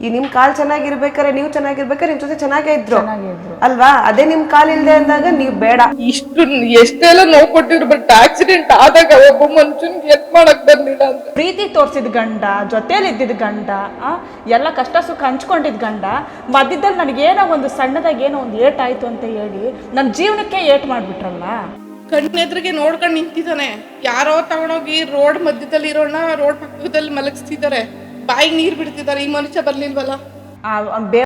ಈ ನಿಮ್ ಕಾಲ್ ಚೆನ್ನಾಗಿರ್ಬೇಕಾರೆ ನೀವು ಚೆನ್ನಾಗಿರ್ಬೇಕಾರೆ ನಿಮ್ ಜೊತೆ ಚೆನ್ನಾಗೇ ಇದ್ರು. ಅಲ್ವಾ? ಅದೇ ನಿಮ್ ಕಾಲ್ ಇಲ್ದೆ ಅಂದಾಗ ನೀವ್ ಬೇಡ. ಇಷ್ಟು ಎಷ್ಟೆಲ್ಲ ನೋವು ಕೊಟ್ಟಿದ್ರು ಬಟ್ ಆಕ್ಸಿಡೆಂಟ್ ಆದಾಗ ಒಬ್ಬ ಮನುಷ್ಯನ್ ಎತ್ ಮಾಡಕ್ ಬಂದಿಲ್ಲ ಅಂತ. ಪ್ರೀತಿ ತೋರ್ಸಿದ್ ಗಂಡ ಜೊತೆಲಿ ಇದ್ದಿದ್ ಗಂಡ ಆ, ಎಲ್ಲ ಕಷ್ಟ ಸುಖ ಹಂಚ್ಕೊಂಡಿದ್ ಗಂಡ ಮಧ್ಯದಲ್ಲಿ ಏನೋ ಒಂದು ಸಣ್ಣದಾಗಿ ಏನೋ ಒಂದು ಏಟ್ ಆಯ್ತು ಅಂತ ಹೇಳಿ ನನ್ನ ಜೀವನಕ್ಕೆ ಏಟ್ ಮಾಡ್ಬಿಟ್ರಲ್ಲ? ಕಣ್ಣೆದ್ರಿಗೆ ನೋಡ್ಕೊಂಡು ನಿಂತಿದ್ದಾನೆ. ಯಾರೋ ತಗೊಂಡೋಗಿ ರೋಡ್ ಮಧ್ಯದಲ್ಲಿ ಇರೋಣ ರೋಡ್ ಪಕ್ಕದಲ್ಲಿ ಮಲಗಿಸ್ತಿದ್ದಾರೆ. ಬಾಯಿಗೆ ನೀರು ಬಿಡ್ತಿದ್ದಾರೆ ಈ ಮನುಷ್ಯ ಬರ್ಲಿಲ್ವಲ್ಲ? ಆ, ಬೇ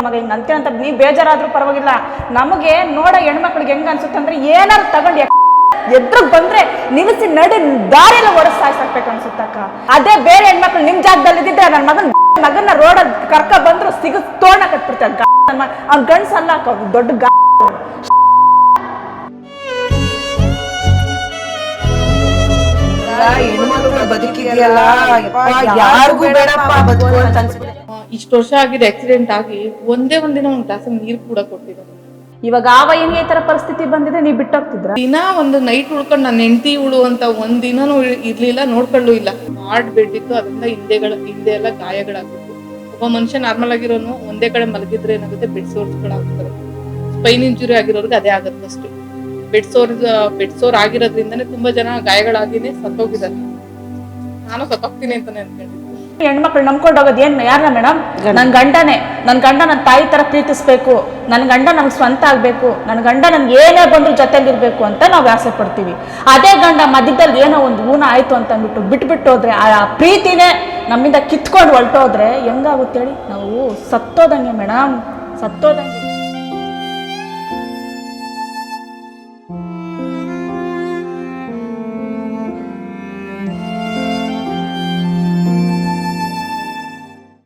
ಮಗ ಹಿಂಗ್ ಅಂತೆ ಅಂತ ನೀ ಬೇಜಾರಾದ್ರೂ ಪರವಾಗಿಲ್ಲ. ನಮಗೆ ನೋಡ ಹೆಣ್ಮಕ್ಳಿಗೆ ಹೆಂಗ ಅನ್ಸುತ್ತೆ ಅಂದ್ರೆ ಏನಾರು ತಗೊಂಡು ಎದ್ರಗ್ ಬಂದ್ರೆ ನಿಲ್ಲಿಸಿ ನಡಿ ದಾರಿಯಲ್ಲಿ ಹೊರಸ್ ಸಾಯ್ಸಾಕ್ಬೇಕು ಅನ್ಸುತ್ತಕ್ಕ ಅದೇ ಬೇರೆ ಹೆಣ್ಮಕ್ಳು ನಿಮ್ ಜಾಗದಲ್ಲಿ ಇದ್ದಿದ್ರೆ ನನ್ನ ಮಗನ್ ಮಗನ ರೋಡ ಕರ್ಕ ಬಂದ್ರು ಸಿಗ ತೋಣ ಕಟ್ಬಿಡ್ತಾರೆ ಅವ್ನ ಗಂಡ್ಸಲ್ಲ ದೊಡ್ಡ ಗಾ ಹೆಣ್ಮಕ್ಳು ಬದುಕಿದೆಯಲ್ಲ? ಯಾರಿಗೂ ಬೇಡಪ್ಪ ಬದುಕು ಅಂತ ಅನ್ಸುತ್ತೆ. ಇಷ್ಟು ವರ್ಷ ಆಗಿದೆ ಆಕ್ಸಿಡೆಂಟ್ ಆಗಿ ಒಂದೇ ಒಂದಿನ ಒಂದು ಗ್ಲಾಸ್ ನೀರು ಕೂಡ ಕೊಟ್ಟಿದ್ದಾರೆ ಇವಾಗ ಆವ ಏನೇ ಈ ತರ ಪರಿಸ್ಥಿತಿ ಬಂದಿದೆ ನೀವು ಬಿಟ್ಟೋಗ್ತಿದ್ರ? ದಿನ ಒಂದು ನೈಟ್ ಉಳ್ಕೊಂಡು ನನ್ನ ಹೆಂಡತಿ ಉಳು ಅಂತ ಒಂದ್ ದಿನನೂ ಇರ್ಲಿಲ್ಲ ನೋಡ್ಕೊಳ್ಳೂ ಇಲ್ಲ. ಮಾಡ್ ಬೆಡ್ಡಿತ್ತು ಅದರಿಂದ ಹಿಂದೆಗಳ ಹಿಂದೆ ಎಲ್ಲ ಗಾಯಗಳಾಗುತ್ತೆ ಒಬ್ಬ ಮನುಷ್ಯ ನಾರ್ಮಲ್ ಆಗಿರೋನು ಒಂದೇ ಕಡೆ ಮಲಗಿದ್ರೆ ಏನಾಗುತ್ತೆ? ಬೆಡ್ ಸೋರ್ಸ್ಗಳಾಗ್ತಾರೆ ಸ್ಪೈನ್ ಇಂಜುರಿ ಆಗಿರೋರ್ಗೆ ಅದೇ ಆಗತ್ತೆ ಅಷ್ಟು. ಬೆಡ್ ಸೋರ್ ಬೆಡ್ ಸೋರ್ ಆಗಿರೋದ್ರಿಂದನೇ ತುಂಬಾ ಜನ ಗಾಯಗಳಾಗಿನೇ ಸತ್ತೋಗಿದ್ದಾರೆ. ನಾನು ಸತ್ತೋಗ್ತೀನಿ ಅಂತಾನೆ ಅನ್ಕೊಂಡಿದ್ದೆ ಹೆಣ್ಮಕ್ಳು ನಂಬ್ಕೊಂಡು ಹೋಗೋದು ಏನ್ ಯಾರನ್ನ ಮೇಡಮ್ ನನ್ ಗಂಡನೇ. ನನ್ ಗಂಡ ನನ್ನ ತಾಯಿ ತರ ಪ್ರೀತಿಸ್ಬೇಕು. ನನ್ ಗಂಡ ನಮ್ಗೆ ಸ್ವಂತ ಆಗ್ಬೇಕು. ನನ್ ಗಂಡ ನನ್ಗೆ ಏನೇ ಬಂದ್ರು ಜೊತೆಲಿರ್ಬೇಕು ಅಂತ ನಾವು ಆಸೆ ಪಡ್ತೀವಿ. ಅದೇ ಗಂಡ ಮಧ್ಯದಲ್ಲಿ ಏನೋ ಒಂದು ಊನ ಆಯ್ತು ಅಂತ ಅಂದ್ಬಿಟ್ಟು ಬಿಟ್ಬಿಟ್ಟು ಹೋದ್ರೆ ಆ ಆ ಪ್ರೀತಿನೇ ನಮ್ಮಿಂದ ಕಿತ್ಕೊಂಡು ಹೊರಟೋದ್ರೆ ಹೆಂಗಾಗುತ್ತೇಳಿ ನಾವು ಸತ್ತೋದಂಗೆ ಮೇಡಮ್ ಸತ್ತೋದಂಗೆ.